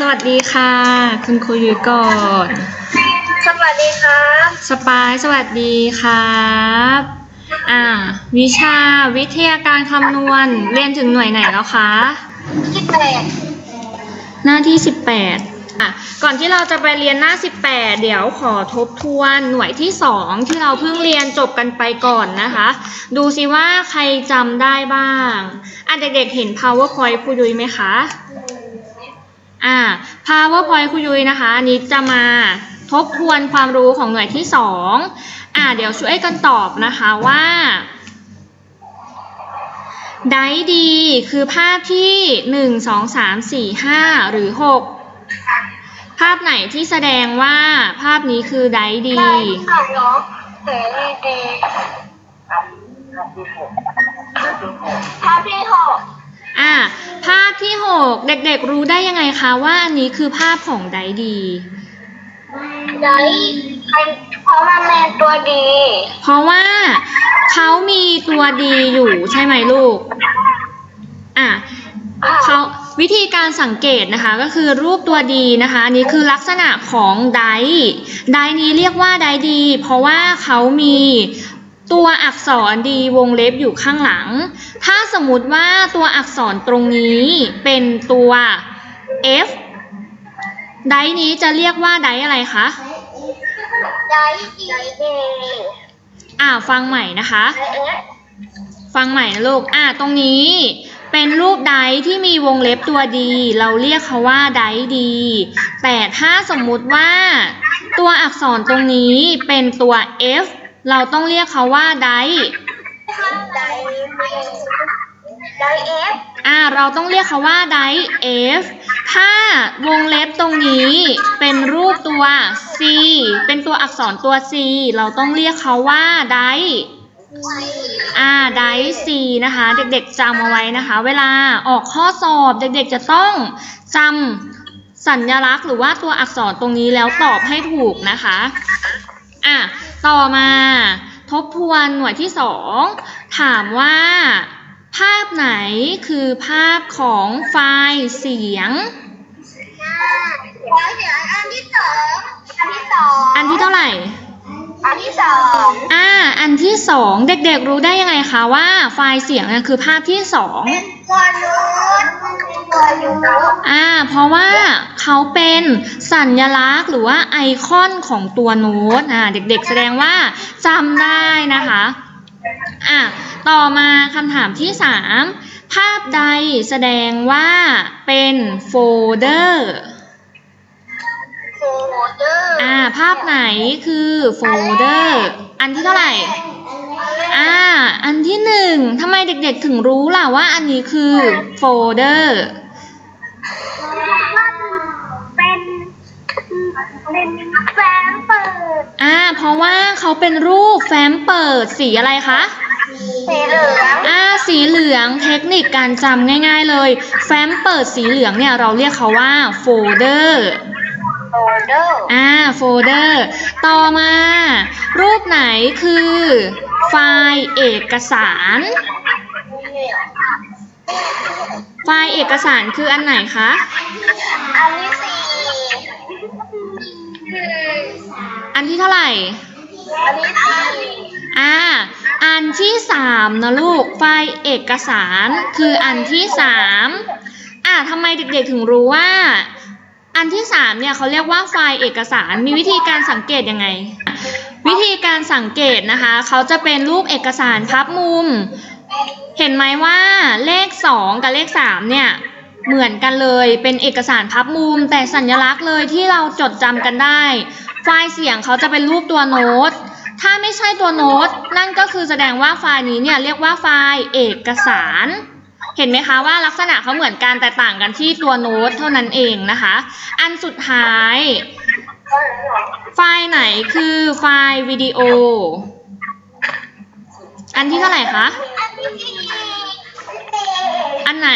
สวัสดีค่ะ คุณครูยุ้ยก่อน สวัสดีครับ สปายสวัสดีครับอ่าวิชาวิทยาการคำนวณเรียนถึงหน่วยไหนแล้วคะที่แปดหน้าที่ 18อะก่อนที่เราจะไปเรียนหน้า 18 เดี๋ยวขอทบทวนหน่วยที่ 2 ที่เราเพิ่งเรียนจบกันไปก่อนนะคะ ดูสิว่าใครจำได้บ้างอะเด็กๆเห็น powerpoint ครูยุ้ยไหมคะ อ่า powerpoint ครูยุ้ยนะคะนี้จะมาทบทวนความรู้ของหน่วยที่2อ่า เดี๋ยวช่วยกันตอบนะคะว่าไดดีคือภาพที่1 2 3 4 5หรือ6ภาพไหนที่แสดงว่าภาพนี้คือได้ดีภาพที่หก อ่าภาพที่ 6 เด็กๆรู้ได้ยังไงคะว่าอันนี้คือภาพของไดดีได้เพราะมันเป็นตัวดี เพราะว่าเขามีตัวดีอยู่ใช่ไหมลูกอะเขาวิธีการสังเกตนะคะก็คือรูปตัวดีนะคะอันนี้คือลักษณะของไดไดนี้เรียกว่าไดดี เพราะว่าเขามี ตัวอักษรดีวงเล็บอยู่ข้างหลัง ถ้าสมมุติว่าตัวอักษรตรงนี้เป็นตัว F ไดนี้จะเรียกว่าไดอะไรคะได้ดีได้ดีอ่าฟังใหม่นะคะได้เอฟฟังใหม่นะลูก อ่าตรงนี้ เป็นรูปไดที่มีวงเล็บตัวดี เราเรียกเขาว่าไดดี แต่ถ้าสมมุติว่า ตัวอักษรตรงนี้เป็นตัว F เราต้องเรียกเขาว่าไดได้ได้เอฟอ่า เราต้องเรียกเขาว่าได F ถ้าวงเล็บตรงนี้เป็นรูปตัว C เป็นตัวอักษรตัว C เราต้องเรียกเขาว่าไดอ่าไดซีนะคะ เด็กๆจำเอาไว้นะคะ เวลาออกข้อสอบเด็กๆจะต้องจำสัญลักษณ์หรือว่าตัวอักษรตรงนี้แล้วตอบให้ถูกนะคะอะ ต่อมาทบทวนหน่วยที่สองถามว่า ภาพไหนคือภาพของไฟล์เสียง แล้วเดี๋ยวอันที่สองอันที่สองอันที่เท่าไหร่ อันที่สองอ่า อันที่สองเด็กๆรู้ได้ยังไงคะว่าไฟล์เสียงเนี่ยคือภาพที่สองตัวนู้นตัวนู้น อ่า เพราะว่าเขาเป็นสัญลักษณ์หรือว่าไอคอนของตัวโน้ตอ่าเด็กๆแสดงว่าจำได้นะคะอะต่อมาคำถามที่สามภาพใดแสดงว่าเป็นโฟลเดอร์โฟลเดอร์อ่าภาพไหนคือโฟลเดอร์อันที่เท่าไหร่อ่า อันที่หนึ่งทำไมเด็กๆถึงรู้ล่ะว่าอันนี้คือโฟลเดอร์เป็นเป็นแฟ้มเปิด อ่า เพราะว่าเขาเป็นรูปแฟ้มเปิดสีอะไรคะ สีเหลืองอ่า สีเหลืองเทคนิคการจำง่าย ๆเลย แฟ้มเปิดสีเหลืองเนี่ยเราเรียกเขาว่าโฟลเดอร์โฟลเดอร์ อ่า โฟลเดอร์ ต่อมา รูปไหนคือ ไฟล์เอกสาร ไฟล์เอกสารคืออันไหนคะ อันที่สี่อันที่เท่าไหร่ อันที่สี่อ่า อันที่สามนะลูก ไฟล์เอกสารคืออันที่สามอ่าทำไมเด็กๆถึงรู้ว่า อันที่สามเนี่ยเขาเรียกว่าไฟล์เอกสาร มีวิธีการสังเกตยังไง วิธีการสังเกตนะคะ เขาจะเป็นรูปเอกสารพับมุม เห็นไหมว่าเลขสองกับเลขสามเนี่ย เหมือนกันเลยเป็นเอกสารพับมุม แต่สัญลักษณ์เลยที่เราจดจำกันได้ ไฟล์เสียงเขาจะเป็นรูปตัวโน้ตถ้าไม่ใช่ตัวโน้ต นั่นก็คือแสดงว่าไฟล์นี้เนี่ยเรียกว่าไฟล์เอกสาร เห็นไหมคะว่าลักษณะเขาเหมือนกันแต่ต่างกันที่ตัวโน้ตเท่านั้นเองนะคะ อันสุดท้าย ไฟล์ไหนคือไฟล์วิดีโอ อันที่เท่าไหร่คะ อันที่สี่อันไหน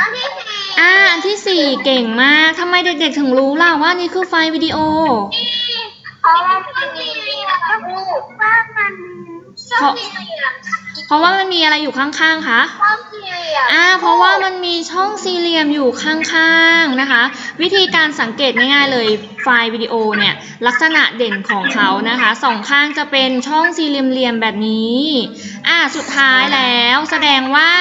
อันที่สี่อ่า อันที่สี่เก่งมาก ทำไมเด็กๆถึงรู้ล่ะว่านี่คือไฟล์วิดีโอ เพราะว่ามันมีรูปว่ามันช่องสี่เหลี่ยมเพราะว่ามันมีอะไรอยู่ข้างๆ คะช่องสี่เหลี่ ยมอ่าเพราะว่ามันมีช่องสี่เหลี่ยมอยู่ข้างๆนะคะ วิธีการสังเกตง่ายๆเลยไฟล์วิดีโอเนี่ยลักษณะเด่นของเขานะคะสองข้างจะเป็นช่องสี่เหลี่ยมๆแบบนี้อ่าสุดท้ายแล้วแสดงว่า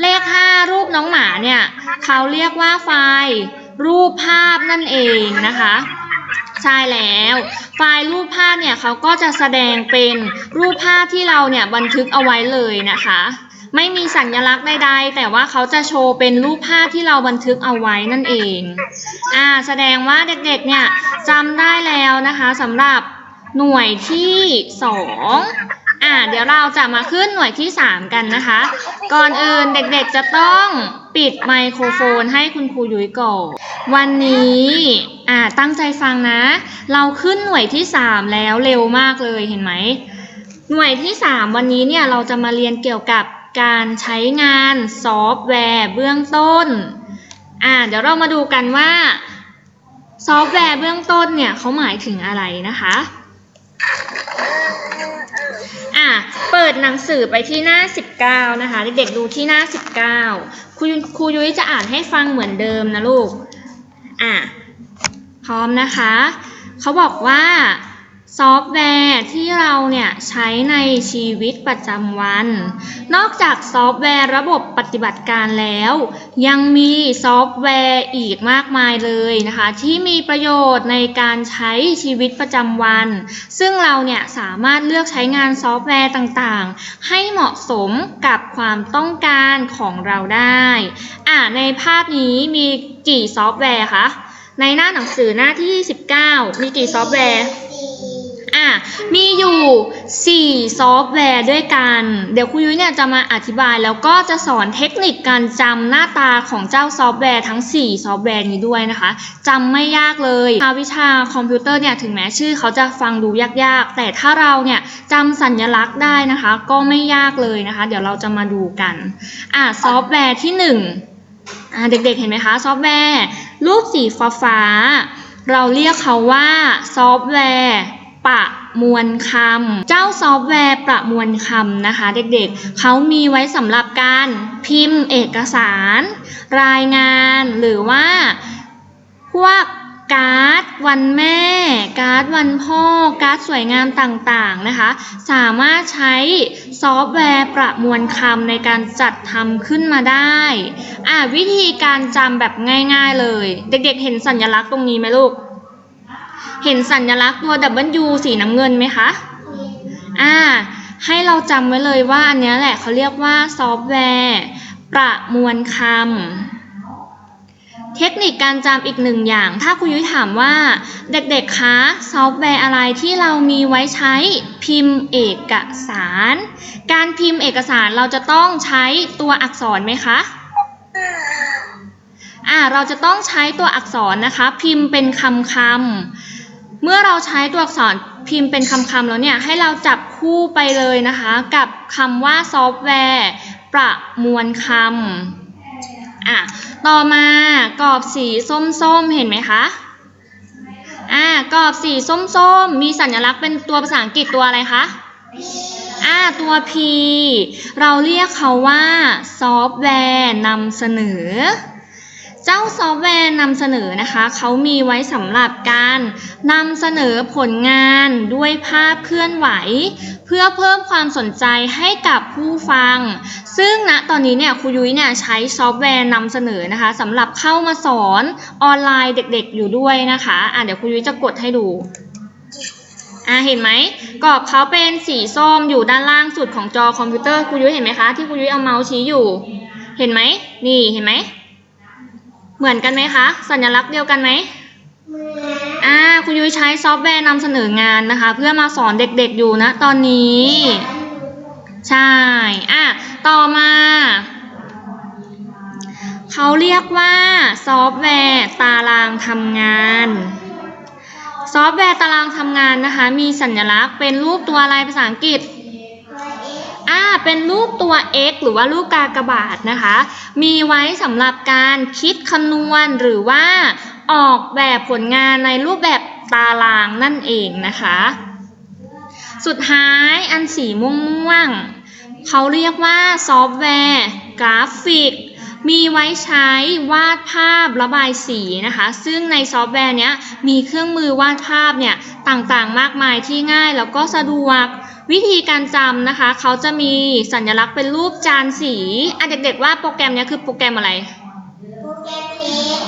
เลข 5 รูปน้องหมาเนี่ยเขาเรียกว่าไฟล์รูปภาพนั่นเองนะคะใช่แล้ว ไฟล์รูปภาพเนี่ยเขาก็จะแสดงเป็นรูปภาพที่เราเนี่ยบันทึกเอาไว้เลยนะคะ ไม่มีสัญลักษณ์ใดๆ แต่ว่าเขาจะโชว์เป็นรูปภาพที่เราบันทึกเอาไว้นั่นเอง อ่า แสดงว่าเด็กๆ เนี่ยจำได้แล้วนะคะสำหรับหน่วยที่สองอ่า เดี๋ยวเราจะมาขึ้นหน่วยที่สามกันนะคะ ก่อนอื่นเด็กๆ จะต้องปิดไมโครโฟนให้คุณครูยุ้ยก่อน วันนี้อ่าตั้งใจฟังนะ เราขึ้นหน่วยที่3แล้วเร็วมากเลยเห็นไหมหน่วยที่ 3 วันนี้เนี่ยเราจะมาเรียนเกี่ยวกับ การใช้งานซอฟต์แวร์เบื้องต้น อ่าเดี๋ยวเรามาดูกันว่า ซอฟต์แวร์เบื้องต้นเนี่ยเขาหมายถึงอะไรนะคะอะเปิดหนังสือไปที่หน้า 19 นะคะ เด็กๆดูที่หน้า 19ครูครูยุ้ยจะอ่านให้ฟังเหมือนเดิมนะลูกอะพร้อมนะคะ เขาบอกว่า ซอฟต์แวร์ที่เราเนี่ยใช้ในชีวิตประจำวัน นอกจากซอฟต์แวร์ระบบปฏิบัติการแล้ว ยังมีซอฟต์แวร์อีกมากมายเลยนะคะ ที่มีประโยชน์ในการใช้ชีวิตประจำวัน ซึ่งเราเนี่ยสามารถเลือกใช้งานซอฟต์แวร์ต่างๆ ให้เหมาะสมกับความต้องการของเราได้อ่าในภาพนี้มีกี่ซอฟต์แวร์คะในหน้าหนังสือหน้าที่ 19 มีกี่ซอฟต์แวร์ อะมีอยู่ 4 ซอฟต์แวร์ด้วยกัน เดี๋ยวครูยุ้ยเนี่ยจะมาอธิบายแล้วก็จะสอนเทคนิคการจำหน้าตาของเจ้าซอฟต์แวร์ทั้ง 4 ซอฟต์แวร์นี้ด้วยนะคะจำไม่ยากเลยวิชาคอมพิวเตอร์เนี่ยถึงแม้ชื่อเขาจะฟังดูยากๆ แต่ถ้าเราเนี่ยจำสัญลักษณ์ได้นะคะ ก็ไม่ยากเลยนะคะ เดี๋ยวเราจะมาดูกันอะซอฟต์แวร์ที่ 1อ่าเด็กๆเห็นไหมคะซอฟต์แวร์รูปสีฟ้าฟาเราเรียกเขาว่าซอฟต์แวร์ ประมวลคำ เจ้าซอฟต์แวร์ประมวลคำนะคะ เด็กๆ เขามีไว้สำหรับการพิมพ์เอกสาร รายงานหรือว่า พวกการ์ดวันแม่ การ์ดวันพ่อ การ์ดสวยงามต่างๆนะคะ สามารถใช้ซอฟต์แวร์ประมวลคำในการจัดทำขึ้นมาได้อะวิธีการจำแบบง่าย ๆเลย เด็กๆ เห็นสัญลักษณ์ตรงนี้ไหมลูก เห็นสัญลักษณ์ตัว W สีน้ำเงินไหมคะ อ่า ให้เราจำไว้เลยว่าอันนี้แหละเขาเรียกว่าซอฟต์แวร์ ประมวลคำ เทคนิคการจำอีกหนึ่งอย่าง ถ้าคุณยุ้ยถามว่า เด็กๆ คะซอฟต์แวร์อะไรที่เรามีไว้ใช้พิมพ์เอกสาร การพิมพ์เอกสารเราจะต้องใช้ตัวอักษรไหมคะ อ่าเราจะต้องใช้ตัวอักษรนะคะ พิมพ์เป็นคำคำเมื่อเราใช้ตัวอักษรพิมพ์เป็นคำคำแล้วเนี่ยให้เราจับคู่ไปเลยนะคะ กับคำว่าซอฟต์แวร์ ประมวลคำอะต่อมากรอบสีส้มๆ เห็นไหมคะอ่ากรอบสีส้มๆ มีสัญลักษณ์เป็นตัวภาษาอังกฤษตัวอะไรคะอ่าตัว P เราเรียกเขาว่าซอฟต์แวร์นำเสนอ เจ้าซอฟต์แวร์นำเสนอนะคะเขามีไว้สำหรับการนำเสนอผลงานด้วยภาพเคลื่อนไหว เพื่อเพิ่มความสนใจให้กับผู้ฟัง ซึ่งณตอนนี้เนี่ยครูยุ้ยเนี่ยใช้ซอฟต์แวร์นำเสนอนะคะสำหรับเข้ามาสอนออนไลน์เด็กๆอยู่ด้วยนะคะอะเดี๋ยวครูยุ้ยจะกดให้ดูอะเห็นไหมกรอบเขาเป็นสีส้มอยู่ด้านล่างสุดของจอคอมพิวเตอร์ครูยุ้ยเห็นไหมคะที่ครูยุ้ยเอาเมาส์ชี้อยู่ เห็นไหมนี่เห็นไหม เหมือนกันไหมคะ สัญลักษณ์เดียวกันไหมอ่าครูยุ้ยใช้ซอฟต์แวร์นำเสนองานนะคะ เพื่อมาสอนเด็กๆอยู่นะตอนนี้ ใช่อะต่อมา เขาเรียกว่าซอฟต์แวร์ตารางทำงานซอฟต์แวร์ตารางทำงานนะคะ มีสัญลักษณ์เป็นรูปตัวอะไรภาษาอังกฤษ อ่าเป็นรูปตัว x หรือว่ารูปกากบาทนะคะ มีไว้สำหรับการคิดคำนวณหรือว่าออกแบบผลงานในรูปแบบตารางนั่นเองนะคะ สุดท้ายอันสีม่วงๆเขาเรียกว่าซอฟต์แวร์กราฟิกมีไว้ใช้วาดภาพระบายสีนะคะ ซึ่งในซอฟต์แวร์เนี้ยมีเครื่องมือวาดภาพเนี่ยต่างๆมากมายที่ง่ายแล้วก็สะดวก วิธีการจำนะคะ เขาจะมีสัญลักษณ์เป็นรูปจานสีอะเด็กๆว่าโปรแกรมเนี้ยคือโปรแกรมอะไร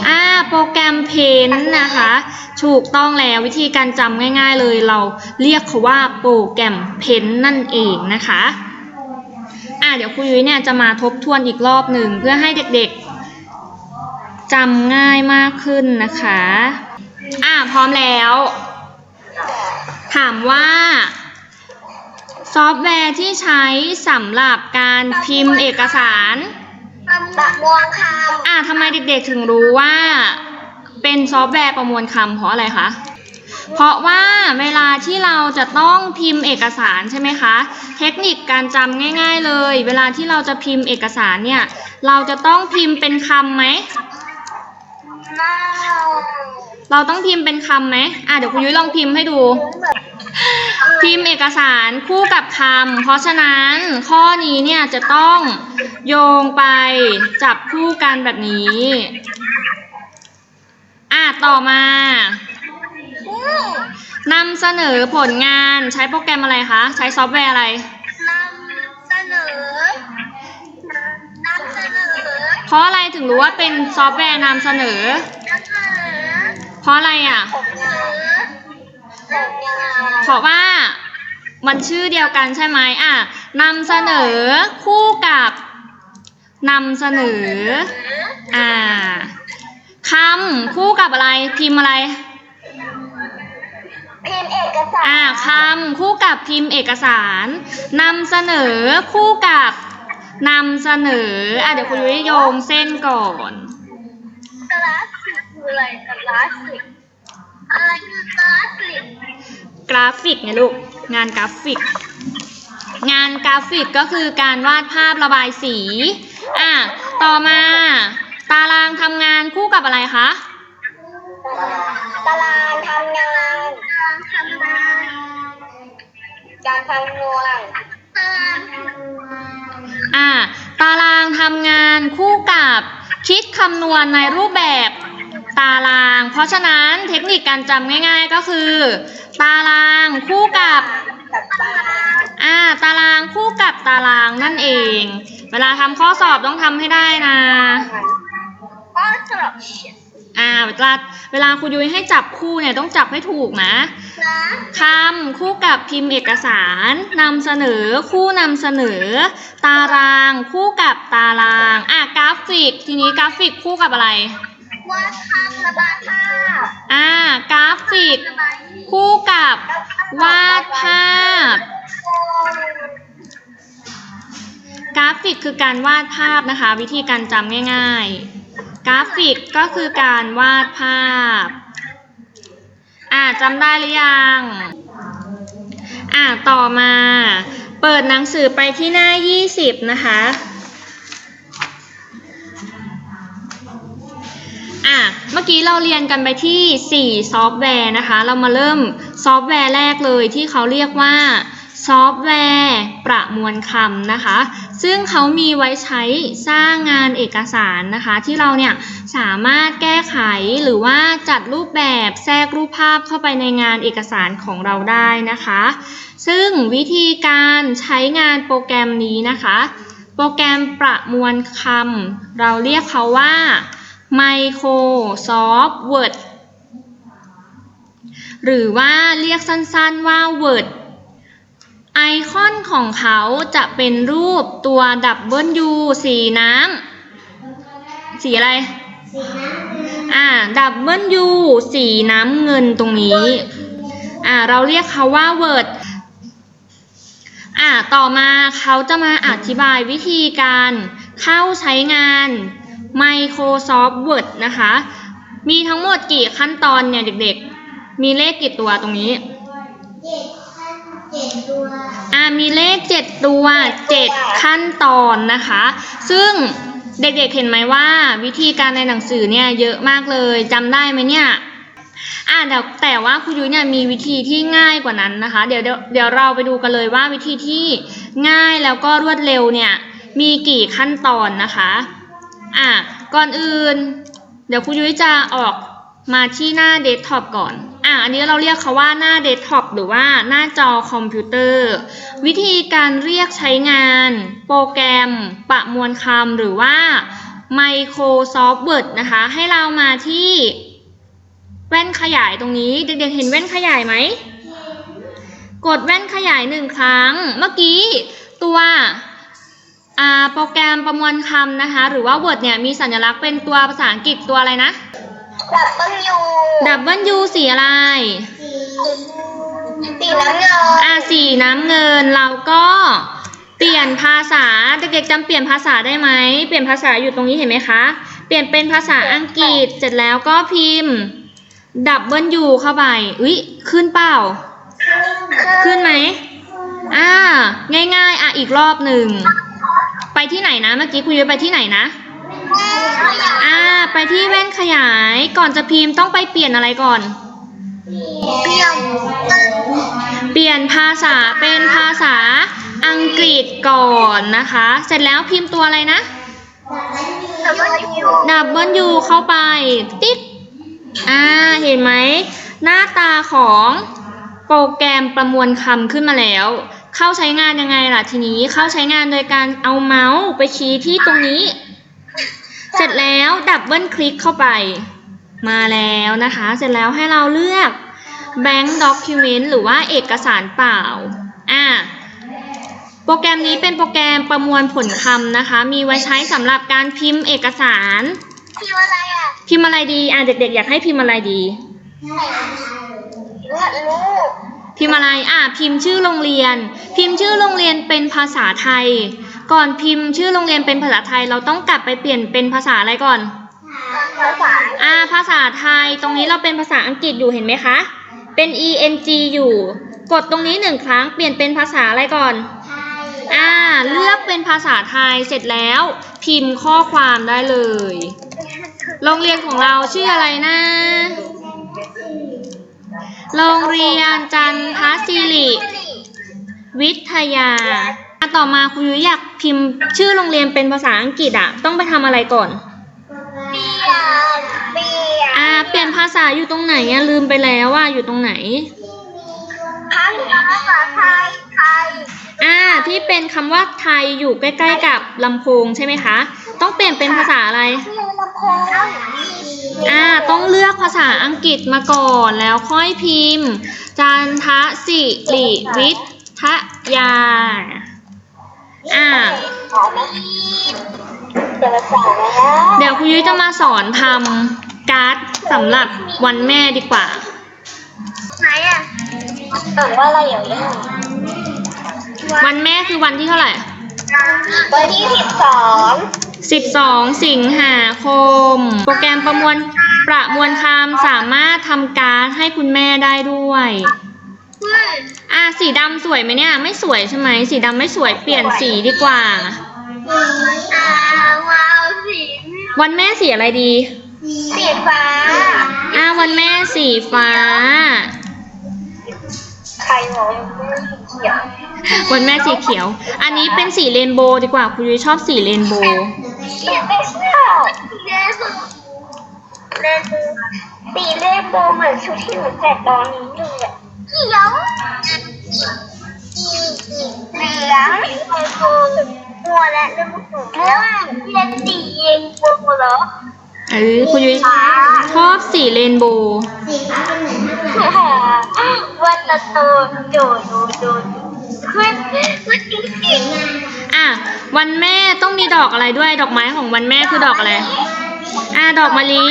อ่าโปรแกรมเพนนะคะถูกต้องแล้ววิธีการจำง่าย ๆเลยเราเรียกเขาว่าโปรแกรมเพนนั่นเองนะคะอ่าเดี๋ยวครูยุ้ยเนี่ยจะมาทบทวนอีกรอบหนึ่งเพื่อให้เด็กๆจำง่ายมากขึ้นนะคะอ่าพร้อมแล้ว ถามว่า ซอฟต์แวร์ที่ใช้สำหรับการพิมพ์เอกสารประมวลคอ่าทำไมเด็กๆถึงรู้ว่า เป็นซอฟต์แวร์ประมวลคำเพราะอะไรคะเพราะว่าเวลาที่เราจะต้องพิมพ์เอกสารใช่ไหมคะ เทคนิคการจำง่าย ๆ เลย เวลาที่เราจะพิมพ์เอกสารเนี่ย เราจะต้องพิมพ์เป็นคำไหมำเมาเราต้องพิมพ์เป็นคำไหมอะเดี๋ยวคุณยุ้ยลองพิมพ์ให้ดู พิมพ์เอกสารคู่กับคำ เพราะฉะนั้นข้อนี้เนี่ยจะต้องโยงไปจับคู่กันแบบนี้ อะต่อมาอืมนำเสนอผลงานใช้โปรแกรมอะไรคะ ใช้ซอฟต์แวร์อะไร นำเสนอนำเสนอ เพราะอะไรถึงรู้ว่าเป็นซอฟต์แวร์นำเสนอ นำเสนอ เพราะอะไรอะ ผม เพราะว่ามันชื่อเดียวกันใช่ไหมอะนำเสนอคู่กับนำเสนอ อ่าคำคู่กับอะไร พิมพ์อะไร พิมพ์เอกสาร อ่าคำคู่กับพิมพ์เอกสารนำเสนอคู่กับนำเสนอ อะเดี๋ยวคุณยุ้ยโยงเส้นก่อนกราฟิกคืออะไรกราฟิกอะไรคือกราฟิก กราฟิกไงลูก งานกราฟิก งานกราฟิกก็คือการวาดภาพระบายสี อะ ต่อมา ตารางทำงานคู่กับอะไรคะ ตารางทำงานการทำงาน การทำงานตารางทำงานอะ ตารางทำงานคู่กับคิดคำนวณในรูปแบบ ตาราง เพราะฉะนั้นเทคนิคการจำง่ายๆก็คือ ตารางคู่กับตารางอ่าตารางคู่กับตารางนั่นเอง เวลาทำข้อสอบต้องทำให้ได้นะก็สลับอ่าเวลาเวลาครูยุ้ยให้จับคู่เนี่ยต้องจับให้ถูกนะนะคำคู่กับพิมพ์เอกสารนำเสนอคู่นำเสนอ ตารางคู่กับตาราง อะกราฟิก ทีนี้กราฟิกคู่กับอะไร วาดภาพระบายภาพอ่ากราฟิก ระบายคู่กับวาดภาพ กราฟิกคือการวาดภาพนะคะ วิธีการจำง่าย ๆ กราฟิกก็คือการวาดภาพ อ่าจำได้หรือยัง อ่าต่อมา เปิดหนังสือไปที่หน้า 20 นะคะ อะเมื่อกี้เราเรียนกันไปที่ 4 ซอฟต์แวร์นะคะ เรามาเริ่มซอฟต์แวร์แรกเลยที่เขาเรียกว่าซอฟต์แวร์ประมวลคำนะคะ ซึ่งเขามีไว้ใช้สร้างงานเอกสารนะคะ ที่เราเนี่ยสามารถแก้ไขหรือว่าจัดรูปแบบแทรกรูปภาพเข้าไปในงานเอกสารของเราได้นะคะ ซึ่งวิธีการใช้งานโปรแกรมนี้นะคะ โปรแกรมประมวลคำเราเรียกเขาว่า Microsoft Word หรือว่าเรียกสั้นๆว่า Word ไอคอนของเขาจะเป็นรูปตัวดับเบิลยูสีน้ำสีอะไรอ่าดับเบิลยูสีน้ำเงินตรงนี้อ่าเราเรียกเขาว่า Word อ่าต่อมาเขาจะมาอธิบายวิธีการเข้าใช้งาน Microsoft Word นะคะ มีทั้งหมดกี่ขั้นตอนเนี่ยเด็กๆ มีเลขกี่ตัวตรงนี้เจ็ดขั้นเจ็ดตัวอ่ามีเลข7ตัว7ขั้นตอนนะคะ ซึ่งเด็กๆเห็นไหมว่า วิธีการในหนังสือเนี่ยเยอะมากเลยจำได้ไหมเนี่ยอ่าเดี๋ยวแต่ว่าครูยุ้ยเนี่ยมีวิธีที่ง่ายกว่านั้นนะคะเดี๋ยวเดี๋ยวเดี๋ยวเราไปดูกันเลยว่าวิธีที่ง่ายแล้วก็รวดเร็วเนี่ยมีกี่ขั้นตอนนะคะ อะก่อนอื่น เดี๋ยวครูยุ้ยจะออกมาที่หน้าเดสก์ท็อปก่อนอะอันนี้เราเรียกเขาว่าหน้าเดสก์ท็อปหรือว่าหน้าจอคอมพิวเตอร์ วิธีการเรียกใช้งาน โปรแกรม ประมวลคำหรือว่า Microsoft Word นะคะ ให้เรามาที่แว่นขยายตรงนี้ เด็กๆเห็นแว่นขยายไหม กดแว่นขยายหนึ่งครั้ง เมื่อกี้ตัว โปรแกรมประมวลคำนะคะ หรือว่า Word เนี่ยมีสัญลักษณ์เป็นตัวภาษาอังกฤษตัวอะไรนะ ดับเบิลยู W สีอะไร สีน้ำเงินอ่าสีน้ำเงินเราก็เปลี่ยนภาษาเด็กๆจำเปลี่ยนภาษาได้ไหมเปลี่ยนภาษาอยู่ตรงนี้เห็นไหมคะ เปลี่ยนเป็นภาษาอังกฤษเสร็จแล้วก็พิมพ์ W เข้าไปอุ๊ยขึ้นเปล่า ขึ้นไหมอ่าง่ายๆอะอีกรอบหนึ่ง ไปที่ไหนนะเมื่อกี้คุณยไปที่ไหนนะอ่า ไปที่แว่นขยายก่อนจะพิมพ์ต้องไปเปลี่ยนอะไรก่อน เปรี้ยวเปลี่ยนภาษาเป็นภาษาอังกฤษก่อนนะคะ เสร็จแล้วพิมพ์ตัวอะไรนะดับเบิลยูเข้าไป ติ๊กอ่า เห็นไหม หน้าตาของโปรแกรมประมวลคำขึ้นมาแล้ว เข้าใช้งานยังไงล่ะทีนี้เข้าใช้งานโดยการเอาเมาส์ไปชี้ที่ตรงนี้ เสร็จแล้วดับเบิลคลิกเข้าไป มาแล้วนะคะ เสร็จแล้วให้เราเลือก Bank Document หรือว่าเอกสารเปล่าอ่าโปรแกรมนี้เป็นโปรแกรมประมวลผลคำนะคะ มีไว้ใช้สำหรับการพิมพ์เอกสาร พิมพ์อะไรอะ พิมพ์อะไรดี อ่าเด็กๆ อยากให้พิมพ์อะไรดีวาดรูป พิมพ์อะไรอ่าพิมพ์ชื่อโรงเรียน พิมพ์ชื่อโรงเรียนเป็นภาษาไทย ก่อนพิมพ์ชื่อโรงเรียนเป็นภาษาไทย เราต้องกลับไปเปลี่ยนเป็นภาษาอะไรก่อน ภาษาอ่าภาษาไทย ตรงนี้เราเป็นภาษาอังกฤษอยู่เห็นไหมคะ เป็น eng อยู่ กดตรงนี้หนึ่งครั้งเปลี่ยนเป็นภาษาอะไรก่อนอ่าเลือกเป็นภาษาไทยเสร็จแล้ว พิมพ์ข้อความได้เลย โรงเรียนของเราชื่ออะไรนะ โรงเรียนจันทศิริ วิทยาอะต่อมาครูยุ้ยอยากพิมพ์ชื่อโรงเรียนเป็นภาษาอังกฤษอะต้องไปทำอะไรก่อน เปียเปียอ่า เปลี่ยนภาษาอยู่ตรงไหนอะลืมไปแล้วว่าอยู่ตรงไหน ภาษาไทยไทยอ่า ที่เป็นคำว่าไทยอยู่ใกล้ ๆ กับลำโพงใช่ไหมคะ ต้องเปลี่ยนเป็นภาษาอะไรที่ลำโพง อ่าต้องเลือกภาษาอังกฤษมาก่อนแล้วค่อยพิมพ์ จันทศิริวิทยา อ่าเดี๋ยวสอนนะเดี๋ยวครูยุ้ยจะมาสอนทำการ์ดสำหรับวันแม่ดีกว่า ไหนอะอ่านว่าอะไรอย่างนี้วันแม่คือวันที่เท่าไหร่วันที่สิบสอง 12 สิงหาคม โปรแกรมประมวลประมวลคำสามารถทำการ์ดให้คุณแม่ได้ด้วยอะสีดำสวยไหมเนี่ย ไม่สวยใช่ไหมสีดำไม่สวยเปลี่ยนสีดีกว่าอ่าวาวสีวันแม่สีอะไรดี สีฟ้า อะวันแม่สีฟ้า ใครบอกเขียววันแม่สีเขียว อันนี้เป็นสีเรนโบว์ดีกว่า คุณยุ้ยชอบสีเรนโบว์ เขียวไม่ชอบเลนเลนสีเลนโบเหมือนชุดที่หนูใส่ตอนนี้เลยอะเขียวเหลืองมัวและเรื่องม่วงเรียนสีเองบัวเหรอเออคุณยุ้ยชอบสีเรนโบว์วันละโตโดโดโดขึ้นขึ้นจริง อะวันแม่ต้องมีดอกอะไรด้วย ดอกไม้ของวันแม่คือดอกอะไร อะดอกมะลิ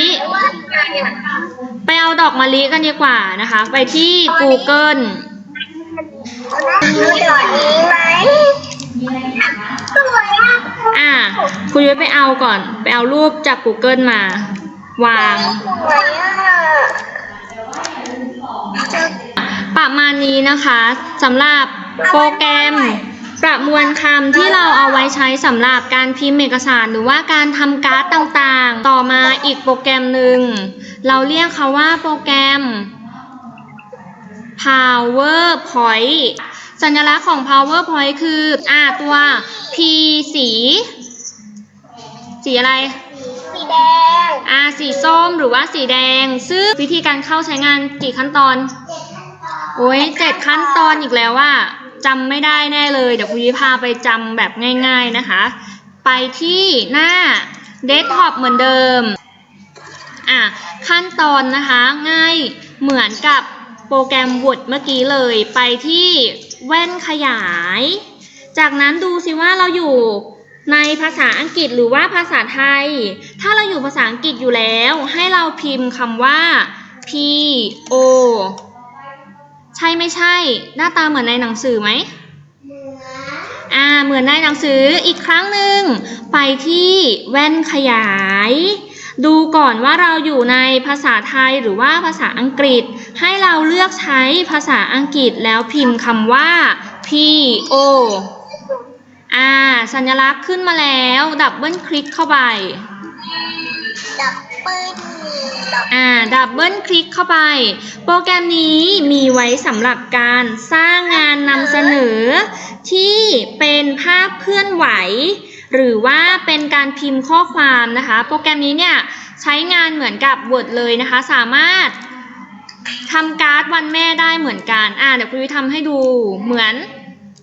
ไปเอาดอกมะลิกันดีกว่านะคะ ไปที่ Google ดูดอกนี้ไหมสวยอะอะคุณยุ้ยไปเอาก่อน ไปเอารูปจาก Google มา วางสวยอะประมาณนี้นะคะสำหรับโปรแกรม ประมวลคำที่เราเอาไว้ใช้สำหรับการพิมพ์เอกสารหรือว่าการทำการ์ดต่างๆ ต่อมาอีกโปรแกรมหนึ่ง เราเรียกเขาว่าโปรแกรม PowerPoint สัญลักษณ์ของ PowerPoint คืออ่าตัว P สี สีอะไร สีแดง อ่าสีส้มหรือว่าสีแดง ซึ่งวิธีการเข้าใช้งานกี่ขั้นตอน โอ้ยเจ็ดขั้นตอนอีกแล้วว่า จำไม่ได้แน่เลย เดี๋ยวคุณยิพาไปจำแบบง่าย ๆนะคะ ไปที่หน้าเดสก์ท็อปเหมือนเดิมอะขั้นตอนนะคะง่ายเหมือนกับโปรแกรม Word เมื่อกี้เลย ไปที่แว่นขยาย จากนั้นดูสิว่าเราอยู่ในภาษาอังกฤษหรือว่าภาษาไทย ถ้าเราอยู่ภาษาอังกฤษอยู่แล้ว ให้เราพิมพ์คำว่า P O ช่ไม่ใช่ หน้าตาเหมือนในหนังสือไหมอ่าเหมือนในหนังสืออีกครั้งหนึ่งไปที่แว่นขยาย ดูก่อนว่าเราอยู่ในภาษาไทยหรือว่าภาษาอังกฤษ ให้เราเลือกใช้ภาษาอังกฤษแล้วพิมพ์คำว่า P O อ่า สัญลักษณ์ขึ้นมาแล้ว ดับเบิลคลิกเข้าไป ดับเบิ้ลดับ อ่าดับเบิลคลิกเข้าไป โปรแกรมนี้มีไว้สำหรับการสร้างงานนำเสนอ ที่เป็นภาพเคลื่อนไหว หรือว่าเป็นการพิมพ์ข้อความนะคะ โปรแกรมนี้เนี่ยใช้งานเหมือนกับ Word เลยนะคะ สามารถทำการ์ดวันแม่ได้เหมือนกัน อ่าเดี๋ยวคุณวิทำให้ดูเหมือน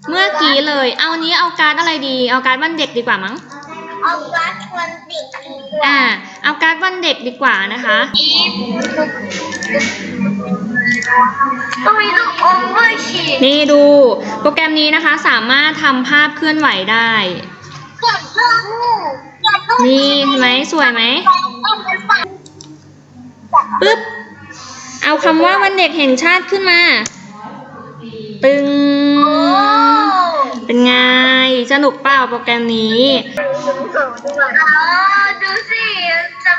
เมื่อกี้เลย เอานี้เอาการ์ดอะไรดี เอาการ์ดวันเด็กดีกว่ามั้ง เอาวัดวันเด็กดีกว่าอ่า เอาการ์ดวันเด็กดีกว่านะคะ ทำไมต้องอมว่าฉีดนี่ดู โปรแกรมนี้นะคะสามารถทำภาพเคลื่อนไหวได้กดลูกกดลูกนี่เห็นไหมสวยไหมปึ๊บ เอาคำว่าวันเด็กแห่งชาติขึ้นมา ตึง โอ้ เป็นไง สนุกเปล่าโปรแกรมนี้อดูสิจะ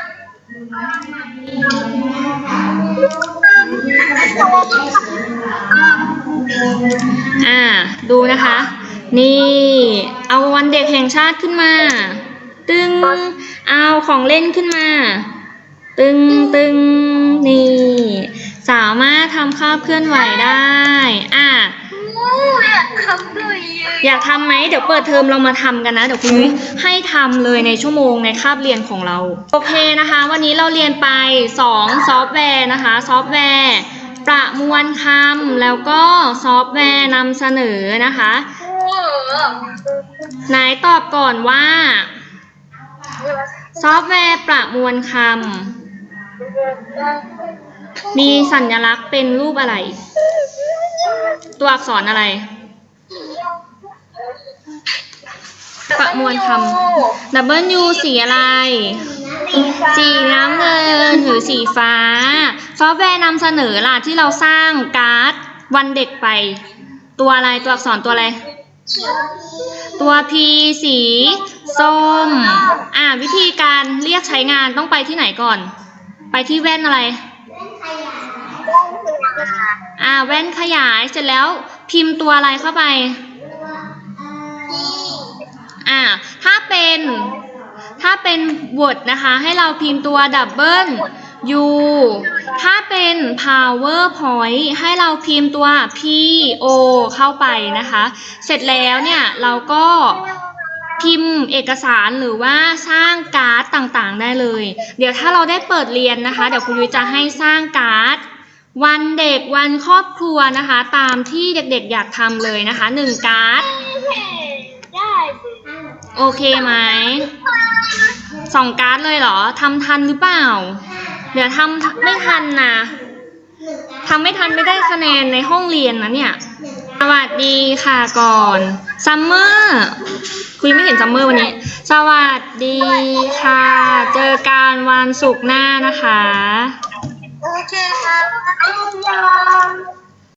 อ่า ดูนะคะ นี่ เอาวันเด็กแห่งชาติขึ้นมา ตึง เอาของเล่นขึ้นมา ตึงตึงนี่ สามารถทำภาพเคลื่อนไหวได้ อะ อยากทำด้วยอยากทำไหมเดี๋ยวเปิดเทอมเรามาทำกันนะ เดี๋ยวคุณนุ้ยให้ทำเลยในชั่วโมงในคาบเรียนของเรา โอเคนะคะ วันนี้เราเรียนไป 2 ซอฟต์แวร์นะคะ ซอฟต์แวร์ ประมวลคำแล้วก็ซอฟต์แวร์นำเสนอนะคะไหนตอบก่อนว่า ซอฟต์แวร์ประมวลคำมีสัญลักษณ์เป็นรูปอะไร ตัวอักษรอะไร ประมวลคำดับเบิลยูสีอะไร สีน้ำเงินหรือสีฟ้า ซอฟต์แวร์นำเสนอล่ะที่เราสร้างการ์ดวันเด็กไป ตัวอะไรตัวอักษรตัวอะไร ตัว P สีส้ม อ่าวิธีการเรียกใช้งานต้องไปที่ไหนก่อน ไปที่แว่นอะไร อ่าแว่นขยายเสร็จแล้วพิมพ์ตัวอะไรเข้าไป อ่า ถ้าเป็น ถ้าเป็น Word นะคะ ให้เราพิมพ์ตัว Double U ถ้าเป็น PowerPoint ให้เราพิมพ์ตัว P O เข้าไปนะคะ เสร็จแล้วเนี่ยเราก็พิมพ์เอกสารหรือว่าสร้างการ์ดต่างๆ ได้เลย เดี๋ยวถ้าเราได้เปิดเรียนนะคะ เดี๋ยวคุณยุ้ยจะให้สร้างการ์ด วันเด็กวันครอบครัวนะคะ ตามที่เด็กๆอยากทำเลยนะคะหนึ่งการ์ดได้โอเคไหมสองการ์ดเลยเหรอทำทันหรือเปล่า เดี๋ยวทำไม่ทันนะทำไม่ทันไม่ได้คะแนนในห้องเรียนนะเนี่ยสวัสดีค่ะก่อนซัมเมอร์คุยไม่เห็นซัมเมอร์วันนี้ สวัสดีค่ะ เจอกันวันศุกร์หน้านะคะ โอเคครับ